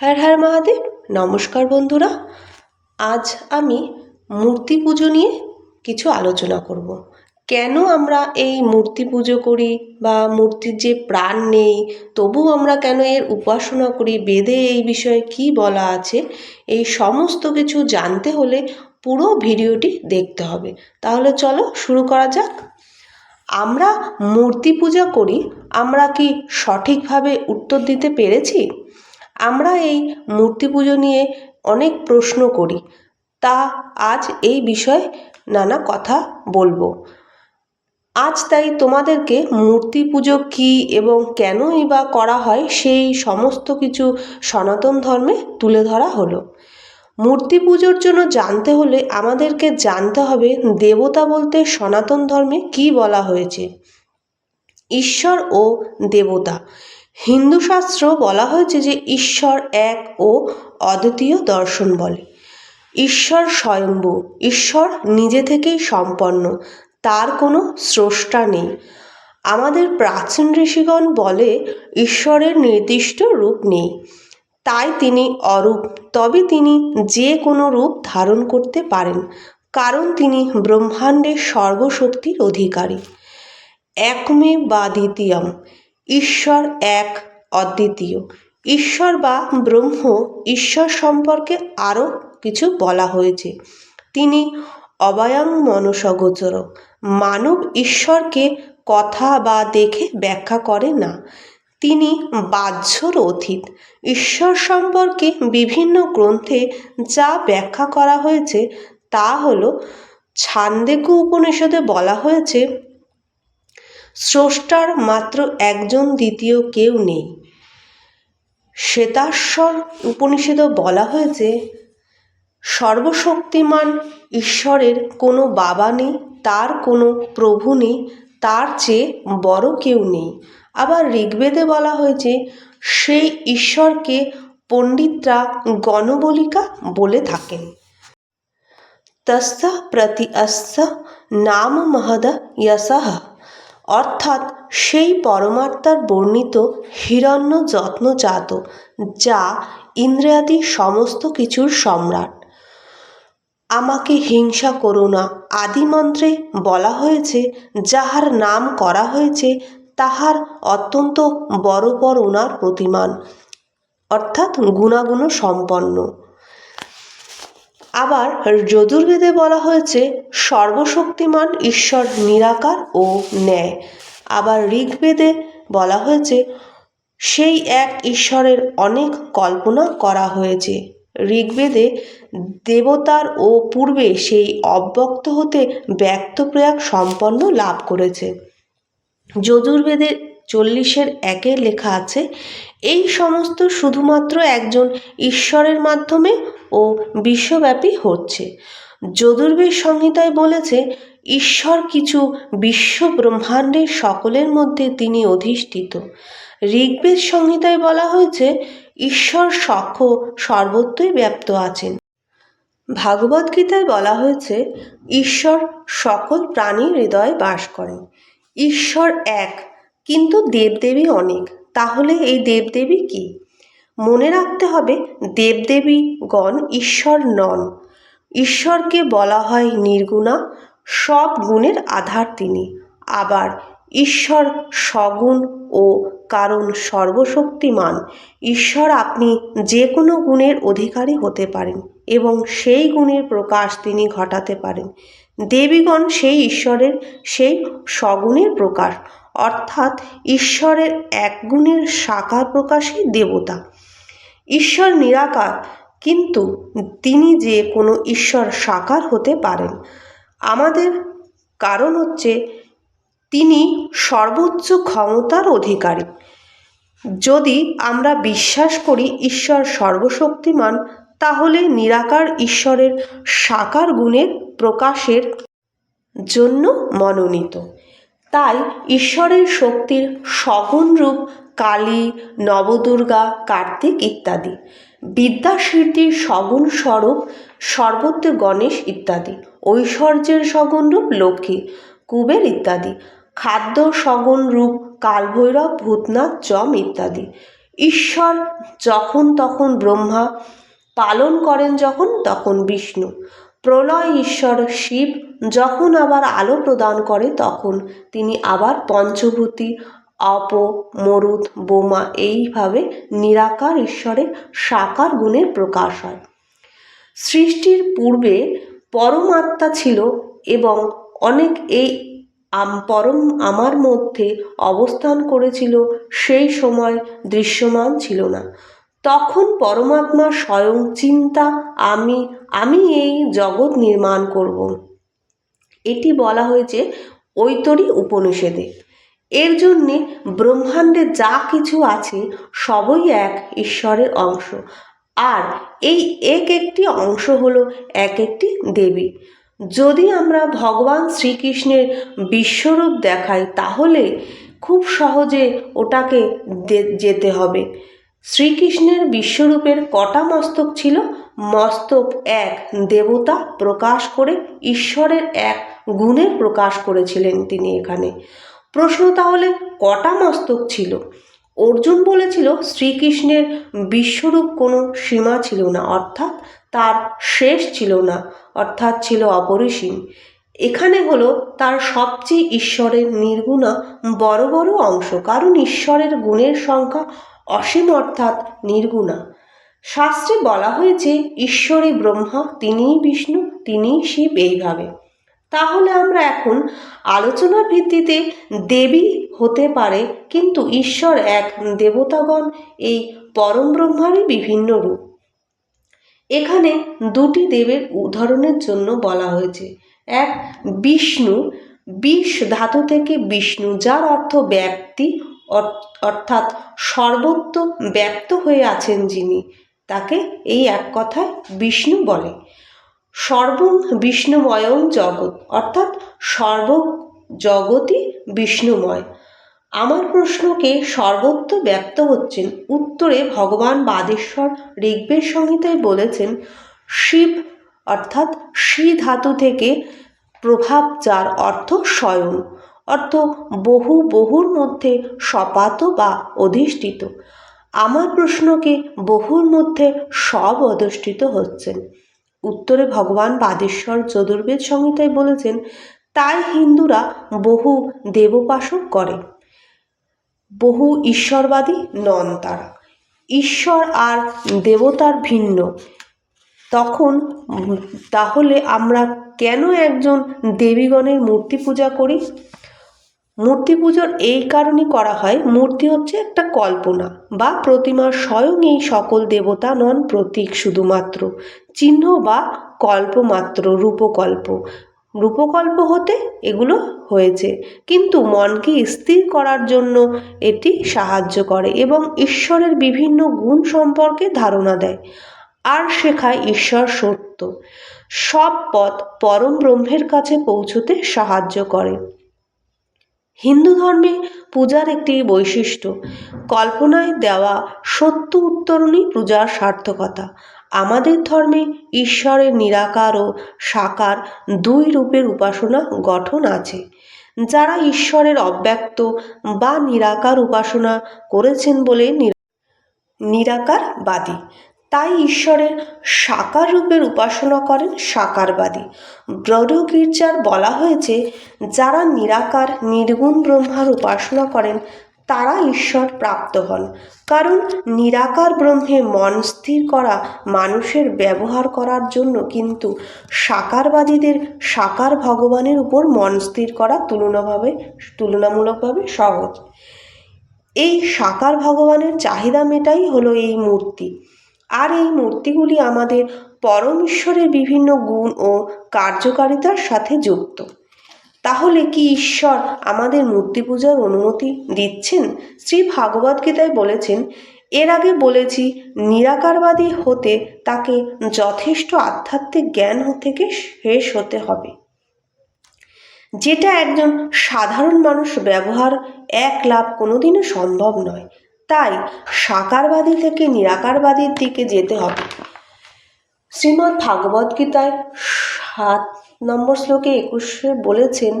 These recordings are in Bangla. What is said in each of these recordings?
হ্যার হ্যার মহাদেব, নমস্কার বন্ধুরা। আজ আমি মূর্তি পুজো নিয়ে কিছু আলোচনা করব। কেন আমরা এই মূর্তি পুজো করি বা মূর্তির যে প্রাণ নেই তবু আমরা কেন এর উপাসনা করি, বেদে এই বিষয়ে কি বলা আছে, এই সমস্ত কিছু জানতে হলে পুরো ভিডিওটি দেখতে হবে। তাহলে চলো শুরু করা যাক। আমরা মূর্তি পূজা করি, আমরা কি সঠিকভাবে উত্তর দিতে পেরেছি? আমরা এই মূর্তি পুজো নিয়ে অনেক প্রশ্ন করি। তা আজ এই বিষয়ে নানা কথা বলব। আজ তাই তোমাদেরকে মূর্তি পুজো কী এবং কেনই বা করা হয় সেই সমস্ত কিছু সনাতন ধর্মে তুলে ধরা হলো। মূর্তি পুজোর জন্য জানতে হলে আমাদেরকে জানতে হবে দেবতা বলতে সনাতন ধর্মে কি বলা হয়েছে। ঈশ্বর ও দেবতা। হিন্দু শাস্ত্র বলা হয়েছে যে ঈশ্বর এক ও অদ্বিতীয় দর্শন বলে। ঈশ্বর স্বয়ম্ভু, ঈশ্বর নিজে থেকেই সম্পন্ন, তার কোনো স্রষ্টা নেই। আমাদের প্রাচীন ঋষিগণ বলে ঈশ্বরের নির্দিষ্ট রূপ নেই। তাই তিনি অরূপ, তবে তিনি যে কোনো রূপ ধারণ করতে পারেন, কারণ তিনি ব্রহ্মাণ্ডের সর্বশক্তির অধিকারী। একমে বা দ্বিতীয়ম ঈশ্বর এক অদ্বিতীয়। ঈশ্বর বা ব্রহ্ম ঈশ্বর সম্পর্কে আরও কিছু বলা হয়েছে। তিনি অবায়ং মনসগোচর মানব ঈশ্বরকে কথা বা দেখে ব্যাখ্যা করে না। তিনি বাহ্যর অতীত। ঈশ্বর সম্পর্কে বিভিন্ন গ্রন্থে যা ব্যাখ্যা করা হয়েছে তা হল ছান্দেকু উপনিষদে বলা হয়েছে স্রষ্টার মাত্র একজন দ্বিতীয় কেউ নেই। শ্বেতাশ্বর উপনিষদে বলা হয়েছে, সর্বশক্তিমান ঈশ্বরের কোনো বাবা নেই, তার কোনো প্রভু নেই, তার চেয়ে বড় কেউ নেই। আবার ঋগ্বেদে বলা হয়েছে, সেই ঈশ্বরকে পণ্ডিতরা গণবলিকা বলে থাকেন। তস্থ প্রতি অস্থ নাম মহদা যশঃ অর্থাৎ সেই পরমাত্মার বর্ণিত হিরণ্য যত্নজাত যা ইন্দ্রিয়াদি সমস্ত কিছুর সম্রাট। আমাকে হিংসা করো না আদিমন্ত্রে বলা হয়েছে, যাহার নাম করা হয়েছে, তাহার অত্যন্ত বড় বড় ওনার প্রতিমান, অর্থাৎ গুণাগুণ সম্পন্ন। আবার যজুর্বেদে বলা হয়েছে, সর্বশক্তিমান ঈশ্বর নিরাকার ও ন্যায়। আবার ঋগ্বেদে বলা হয়েছে, সেই এক ঈশ্বরের অনেক কল্পনা করা হয়েছে। ঋগ্বেদে দেবতার ও পূর্বে সেই অব্যক্ত হতে ব্যক্ত প্রয়াগ সম্পন্ন লাভ করেছে। যজুর্বেদে চল্লিশের একে লেখা আছে, এই সমস্ত শুধুমাত্র একজন ঈশ্বরের মাধ্যমে ও বিশ্বব্যাপী হচ্ছে। যদুর্বেদ সংহিতায় বলেছে, ঈশ্বর কিছু বিশ্ব ব্রহ্মাণ্ডের সকলের মধ্যে তিনি অধিষ্ঠিত। ঋগ্বেদ সংহিতায় বলা হয়েছে, ঈশ্বর সক্ষ সর্বত্রই ব্যপ্ত আছেন। ভাগবত গীতায় বলা হয়েছে, ঈশ্বর সকল প্রাণীর হৃদয়ে বাস করেন। ঈশ্বর এক কিন্তু দেবদেবী অনেক। তাহলে এই দেবদেবী কি? মনে রাখতে হবে, দেবদেবীগণ ঈশ্বর নন। ঈশ্বরকে বলা হয় নির্গুণা, সব গুণের আধার তিনি। আবার ঈশ্বর সগুণ ও কারণ সর্বশক্তিমান। ঈশ্বর আপনি যে কোনো গুণের অধিকারী হতে পারেন এবং সেই গুণের প্রকাশ তিনি ঘটাতে পারেন। দেবীগণ সেই ঈশ্বরের, সেই সগুণের প্রকাশ। অর্থাৎ ঈশ্বরের এক গুণের সাকার প্রকাশই দেবতা। ঈশ্বর নিরাকার, কিন্তু তিনি যে কোনো ঈশ্বর সাকার হতে পারেন। আমাদের কারণ হচ্ছে তিনি সর্বোচ্চ ক্ষমতার অধিকারী। যদি আমরা বিশ্বাস করি ঈশ্বর সর্বশক্তিমান, তাহলে নিরাকার ঈশ্বরের সাকার গুণের প্রকাশের জন্য মনোনীত। তাই ঈশ্বরের শক্তির সগুণ রূপ কালী, নবদুর্গা, কার্তিক ইত্যাদি। বিদ্যাসিদ্ধির সগুণ স্বরূপ সর্বত্র গণেশ ইত্যাদি। ঐশ্বর্যের সগুণ রূপ লক্ষ্মী, কুবের ইত্যাদি। খাদ্য সগুণ রূপ কালভৈরব, ভূতনাথ, যম ইত্যাদি। ঈশ্বর যখন তখন ব্রহ্মা, পালন করেন যখন তখন বিষ্ণু। প্রলয় ঈশ্বর শিব যখন আবার আলো প্রদান করে তখন তিনি আবার পঞ্চভূতি, অপ, মরুদ, বোমা এইভাবে নিরাকার ঈশ্বরের সাকার গুণের প্রকাশ হয়। সৃষ্টির পূর্বে পরমাত্মা ছিল এবং অনেক এই পরম আমার মধ্যে অবস্থান করেছিল, সেই সময় দৃশ্যমান ছিল না। তখন পরমাত্মা স্বয়ং চিন্তা, আমি আমি এই জগৎ নির্মাণ করব। এটি বলা হয়েছে ঐতরী উপনিষদে। এর জন্যে ব্রহ্মাণ্ডে যা কিছু আছে সবই এক ঈশ্বরের অংশ। আর এই এক একটি অংশ হলো এক একটি দেবী। যদি আমরা ভগবান শ্রীকৃষ্ণের বিশ্বরূপ দেখাই, তাহলে খুব সহজে ওটাকে যেতে হবে। শ্রীকৃষ্ণের বিশ্বরূপের কটা মস্তক ছিল? মস্তক এক দেবতা প্রকাশ করে ঈশ্বরের এক গুণের প্রকাশ করেছিলেন তিনি এখানে। প্রশ্ন তাহলে, কটা মস্তক ছিল? অর্জুন বলেছিল, শ্রীকৃষ্ণের বিশ্বরূপ কোনো সীমা ছিল না, অর্থাৎ তার শেষ ছিল না, অর্থাৎ ছিল অপরিসীম। এখানে হলো তার সবচেয়ে ঈশ্বরের নির্গুণা বড় বড় অংশ, কারণ ঈশ্বরের গুণের সংখ্যা অসীম অর্থাৎ নির্গুণা। শাস্ত্রে বলা হয়েছে ঈশ্বরই ব্রহ্মা, তিনিই বিষ্ণু, তিনিই শিব এইভাবে। তাহলে আমরা এখন আলোচনার ভিত্তিতে দেবী হতে পারে, কিন্তু ঈশ্বর এক দেবতাগণ, এই পরম ব্রহ্মারই বিভিন্ন রূপ। এখানে দুটি দেবের উদাহরণের জন্য বলা হয়েছে। এক, বিষ্ণু। বিষ ধাতু থেকে বিষ্ণু, যার অর্থ ব্যক্তি অর্থাৎ সর্বত্র ব্যক্ত হয়ে আছেন যিনি, তাকে এই এক কথায় বিষ্ণু বলে। সর্ব বিষ্ণুময়ং জগৎ, অর্থাৎ সর্ব জগৎই বিষ্ণুময়। আমার প্রশ্নকে সর্বত্র ব্যক্ত হচ্ছেন, উত্তরে ভগবান বাদেশ্বর ঋগ্বেদ সংহিতায় বলেছেন, শিব, অর্থাৎ শ্রী ধাতু থেকে প্রভাব যার অর্থ স্বয়ং। অর্থ বহু বহুর মধ্যে সপাত বা অধিষ্ঠিত। আমার প্রশ্নকে বহুর মধ্যে সব অধিষ্ঠিত হচ্ছেন। উত্তরে ভগবান বাদেশ্বর চতুর্বেদ সংহিতায় বলেছেন, তাই হিন্দুরা বহু দেবোপাসক করে, বহু ঈশ্বরবাদী নন তারা। ঈশ্বর আর দেবতার ভিন্ন। তখন তাহলে আমরা কেন একজন দেবীগণের মূর্তি পূজা করি? মূর্তি পুজোর এই কারণেই করা হয়, মূর্তি হচ্ছে একটা কল্পনা বা প্রতিমা স্বয়ং এই সকল দেবতা নন প্রতীক শুধুমাত্র। চিহ্ন বা কল্পমাত্র রূপকল্প। রূপকল্প হতে এগুলো হয়েছে। কিন্তু মনকে স্থির করার জন্য এটি সাহায্য করে এবং ঈশ্বরের বিভিন্ন গুণ সম্পর্কে ধারণা দেয়। আর শেখায় ঈশ্বর সত্য। সব পথ পরম ব্রহ্মের কাছে পৌঁছতে সাহায্য করে। হিন্দু ধর্মে পূজার একটি বৈশিষ্ট্য। কল্পনায় দেওয়া সত্য উত্তরণই পূজার সার্থকতা। আমাদের ধর্মে ঈশ্বরের নিরাকার ও সাকার দুই রূপের উপাসনা গঠন আছে। যারা ঈশ্বরের অব্যক্ত বা নিরাকার উপাসনা করেছেন বলে নিরাকারবাদী। তাই ঈশ্বরের সাকার রূপের উপাসনা করেন সাকারবাদী। ব্রড গির্জার বলা হয়েছে, যারা নিরাকার, নির্গুণ ব্রহ্মার উপাসনা করেন, তারা ঈশ্বর প্রাপ্ত হন। কারণ নিরাকার ব্রহ্মে মন স্থির করা, মানুষের ব্যবহার করার জন্য কিন্তু সাকারবাদীদের সাকার ভগবানের উপর মন স্থির করা তুলনাভাবে, তুলনামূলকভাবে সহজ। এই সাকার ভগবানের চাহিদা মেটাই হলো এই মূর্তি। আর এই মূর্তিগুলি আমাদের পরম ঈশ্বরের বিভিন্ন গুণ ও কার্যকারিতার সাথে যুক্ত। তাহলে কি ঈশ্বর আমাদের মূর্তি পূজার অনুমতি দিচ্ছেন? শ্রী ভাগবত গীতায় বলেছেন, এর আগে বলেছি, নিরাকারবাদী হতে তাকে যথেষ্ট আধ্যাত্মিক জ্ঞান থেকে শেষ হতে হবে। যেটা একজন সাধারণ মানুষ ব্যবহার এক লাভ কোনোদিনও সম্ভব নয়। তাই সাকারবাদী থেকে নিরাকারবাদীর দিকে যেতে হবে। শ্রীমদ্ ভাগবদ্গীতায় সাত নম্বর শ্লোকে একুশে বলেছেন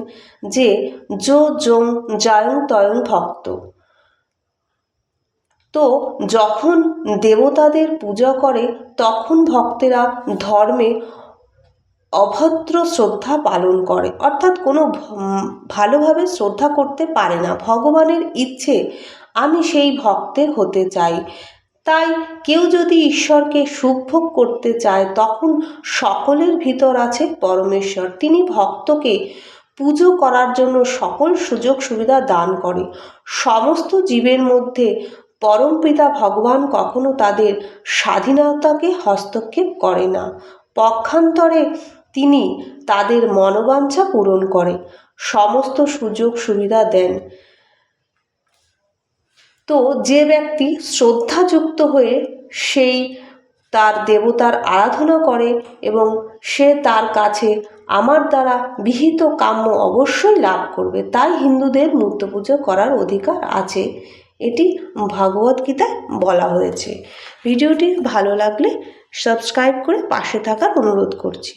যে, যো জং জায়ং তয়ং ভক্ত। তো যখন দেবতাদের পূজা করে, তখন ভক্তেরা ধর্মে অভদ্র শ্রদ্ধা পালন করে। অর্থাৎ কোনো ভালোভাবে শ্রদ্ধা করতে পারে না। ভগবানের ইচ্ছে আমি সেই ভক্তের হতে চাই। তাই কেউ যদি ঈশ্বরকে সুখভোগ করতে চায়, তখন সকলের ভিতর আছে পরমেশ্বর। তিনি ভক্তকে পুজো করার জন্য সকল সুযোগ সুবিধা দান করে। সমস্ত জীবের মধ্যে পরমপিতা ভগবান কখনো তাদের স্বাধীনতাকে হস্তক্ষেপ করে না। পক্ষান্তরে তিনি তাদের মনোবাঞ্ছা পূরণ করে। সমস্ত সুযোগ সুবিধা দেন। তো যে ব্যক্তি শ্রদ্ধাযুক্ত হয়ে সেই তার দেবতার আরাধনা করে এবং সে তার কাছে আমার দ্বারা বিহিত কাম্য অবশ্যই লাভ করবে, তাই হিন্দুদের মূর্তি পুজো করার অধিকার আছে। এটি ভগবদ্গীতায় বলা হয়েছে। ভিডিওটি ভালো লাগলে সাবস্ক্রাইব করে পাশে থাকার অনুরোধ করছি।